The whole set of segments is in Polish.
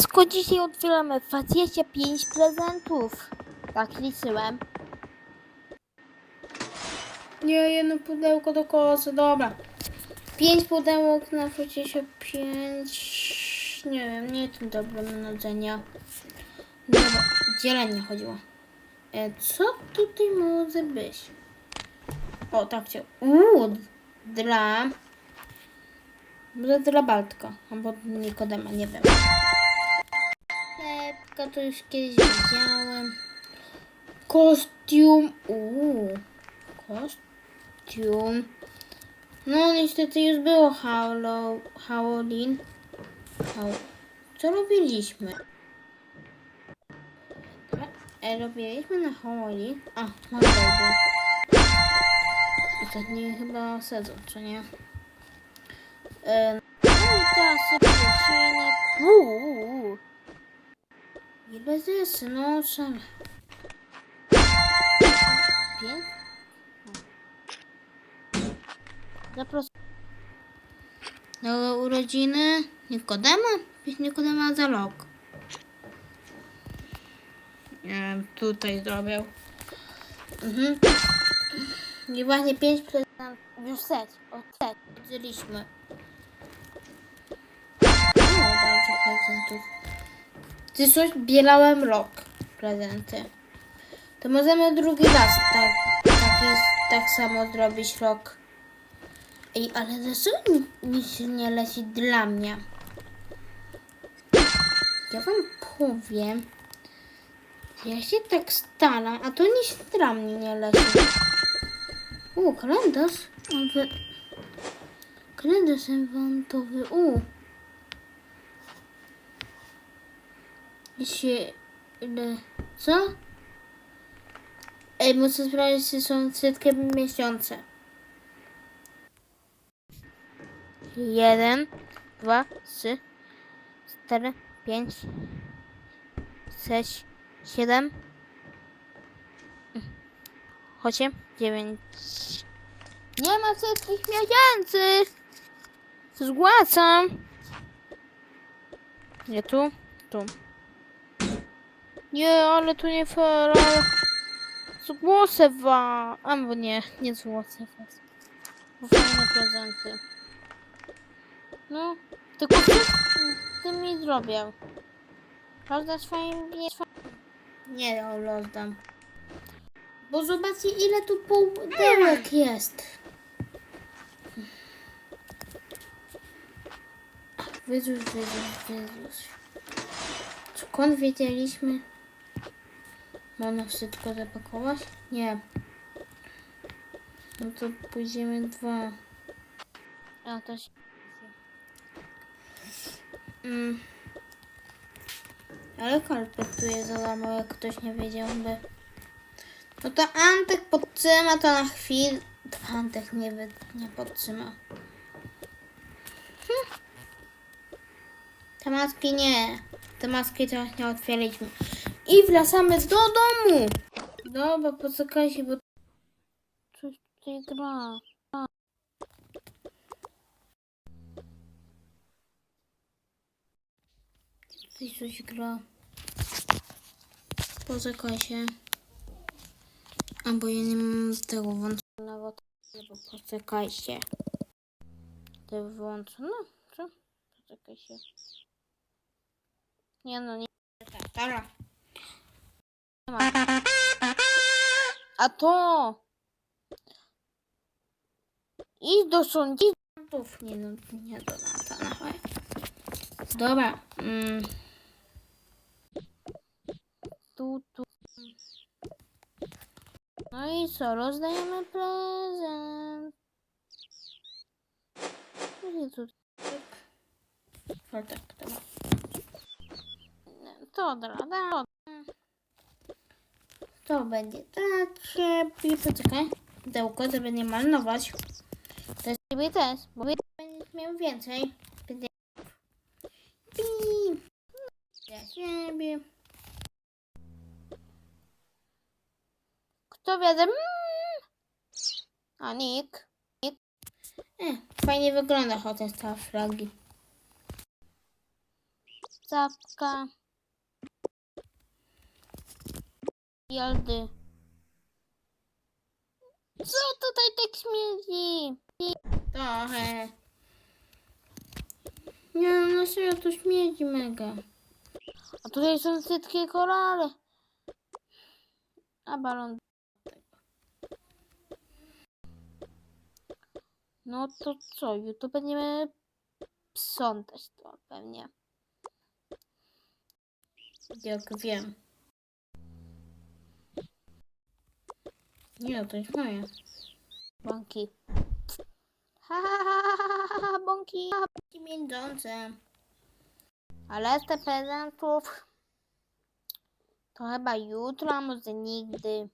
Siemanko, dzisiaj otwieramy 25 prezentów. Tak liczyłem. Nie, jedno pudełko do kosa, dobra. Pięć pudełek na 25. Nie wiem, nie jestem dobry na nudzenia. Dobra, dzielenie chodziło. E, co tutaj może być? O, tak chciał. Uuu, dla... Może dla Baltka, albo Nikodema, nie wiem. Lepka to już kiedyś widziałem. Kostium. Uuu. Kostium. No niestety już było Hallow, Halloween. Hall- Co robiliśmy? E, robiliśmy na Halloween. A, mam był. Ostatni chyba sezon, czy nie? E, No i teraz odcinek. Uuu. Ile zesy, no sam. Pięć? Zapraszam. No, urodziny Nikodema? Nikodema za rok. Nie wiem, tutaj zrobił. Mhm. I właśnie pięć prezentów Już seć. O, seć. wzięliśmy. No, bardzo prezentów. Ty coś zbierałem rok prezenty. To możemy drugi raz tak, tak, jest, tak samo zrobić rok. Ej, ale dlaczego ni- nic nie leci dla mnie? Ja wam powiem. Ja się tak staram, a to nic dla mnie nie leci. U, kalendarz. Kalendarz eventowy. U. Ile... Co? Ej, muszę sprawdzić, czy są wszystkie miesiące. Jeden, dwa, trzy, cztery, pięć, sześć, siedem, osiem, dziewięć. Nie ma wszystkich miesięcy. Zgłacam. Nie tu, tu. Nie, ale tu nie fair, ale... Zgłosę was. Albo nie, nie zgłosę was. Fajne prezenty. No, tylko ty, ty mi zrobił. Prawda, swoim nie rozdam. Bo zobaczcie, ile tu pudełek jest. Wyzus, wyzus, wyzus. Skąd wiedzieliśmy? Można wszystko zapakować? Nie. No to pójdziemy dwa. A, to się... Mm. Ale karpet tu jest za darmo, jak ktoś nie wiedziałby. No to Antek podtrzyma to na chwilę. Antek nie, wy, nie podtrzyma. Hm. Te maski nie. Te maski to nie otwieraliśmy. I wracamy do domu. Dobra, poczekajcie, bo Coś tutaj gra. tutaj coś gra. Poczekajcie. A bo ja nie mam tego włączonego. Bo poczekajcie. To włączone? Co? Poczekaj się. Nie no, nie Dobra. A to! Idź do sądzików. Nie no, nie do Natana. Dobra. Mm. Tu, tu. No i co? Rozdajemy prezent. No i tu. O tak, dobra. To od rada. To będzie takie. I poczekaj. Dełko, żeby nie marnować. Ciebie też, bo Będziesz miał więcej. Pi. Dla siebie. kto wiedzą? Mm. A. E, fajnie wygląda chociaż ta flagi. Zapka. Jaldy. Co tutaj tak śmierdzi? Trochę. Nie, no serio, to śmierdzi mega. A tutaj są wszystkie korale. A balon. No to co, jutro będziemy sprzątać to pewnie. Jak wiem. Nie, to jest moje. Bąki. Ha, ha, ha, ha, ha, ha, bąki. Międzące. Ale z tych prezentów to chyba jutro, a może nigdy.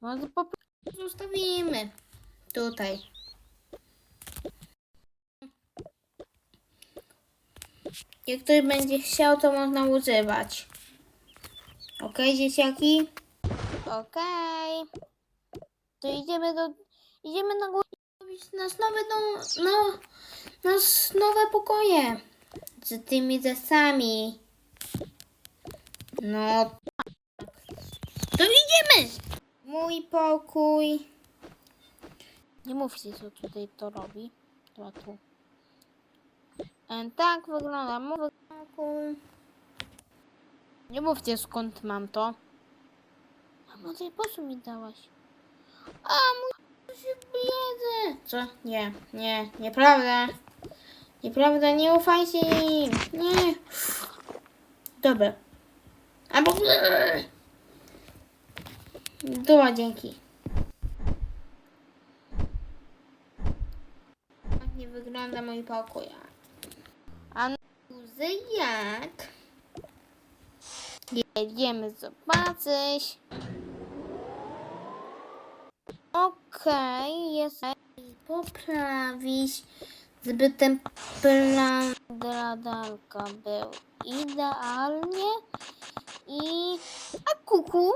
Może po prostu Zostawimy. Tutaj. Jak ktoś będzie chciał, to można używać. Ok, dzieciaki? Okej. To idziemy do... Idziemy na górę. Robić nas nowe, no, no, nas nowe pokoje. Z tymi desami. No. To idziemy! Mój pokój. Nie mówcie, co tutaj to robi. To tu. E, tak wygląda. Mów... Pokój. Nie mówcie, skąd mam to. A może po co mi dałaś? A, mój... się biedzę. Co? Nie, nie, nieprawda. Nieprawda, nie ufajcie im. Nie. Dobra. Albo... Dobra, dzięki. Tak nie wygląda mój pokój. A Łzy jak? jedziemy zobaczyć. Okej, jest Poprawić, żeby ten plan... Gradalka był idealnie i... A kuku?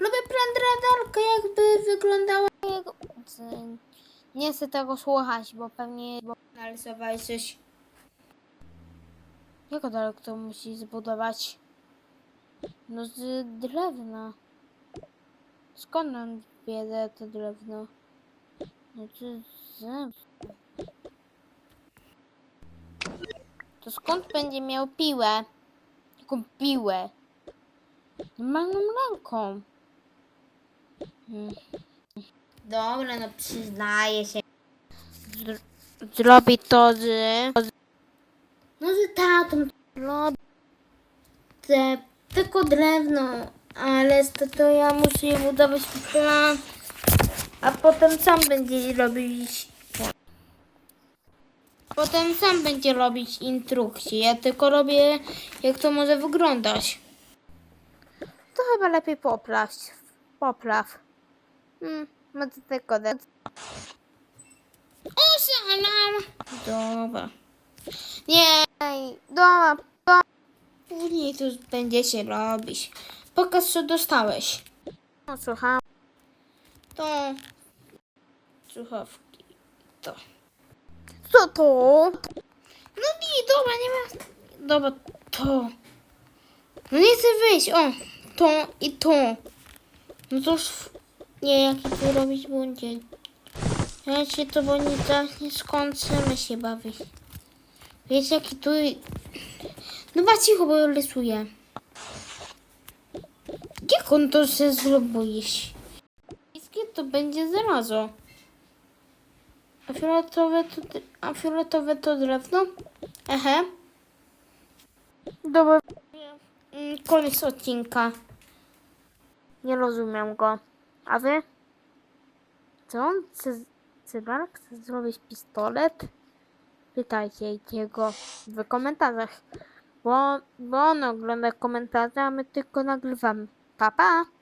Lubię plan radarka, jakby wyglądała... Jego- Nie chcę tego słuchać, bo pewnie... Bo... Narysowałeś coś... Jak daleko to musi zbudować? No z drewna. Skąd on bierze to drewno? No to z... To skąd będzie miał piłę? Taką piłę. Normalną ręką. Hmm. Dobra, no przyznaję się. Zr- Zrobi to z... No, że tatą Robi te, tylko drewno, ale to, to ja muszę jej budować plan, a potem sam będzie robić... Potem sam będzie robić instrukcje. Ja tylko robię, jak to może wyglądać. To chyba lepiej popraw. Popraw. Hmm, może tylko de- Osalam! Dobra. Nie, dobra, Później to będzie się robić. Pokaż, co dostałeś. no, słucham. To... Słuchawki. To. Co to? No nie, dobra, nie ma. Dobra, to. No nie chcę wyjść. O, to i to. No to już. Nie, jaki tu robić będzie. Ja się to bo nie, tak nie skończymy się bawić. Wiecie, jaki tu. No ba cicho, bo rysuję. To się zrobisz? Wszystkie to będzie zrazu. A fioletowe to, a fioletowe to drewno? Ehe. Dobra, Mm, Koniec odcinka. nie rozumiem go. A wy? Co on chce, cyber chce zrobić pistolet? Pytajcie jego w komentarzach. Bo, bo on ogląda komentarze, a my tylko nagrywamy. Papa.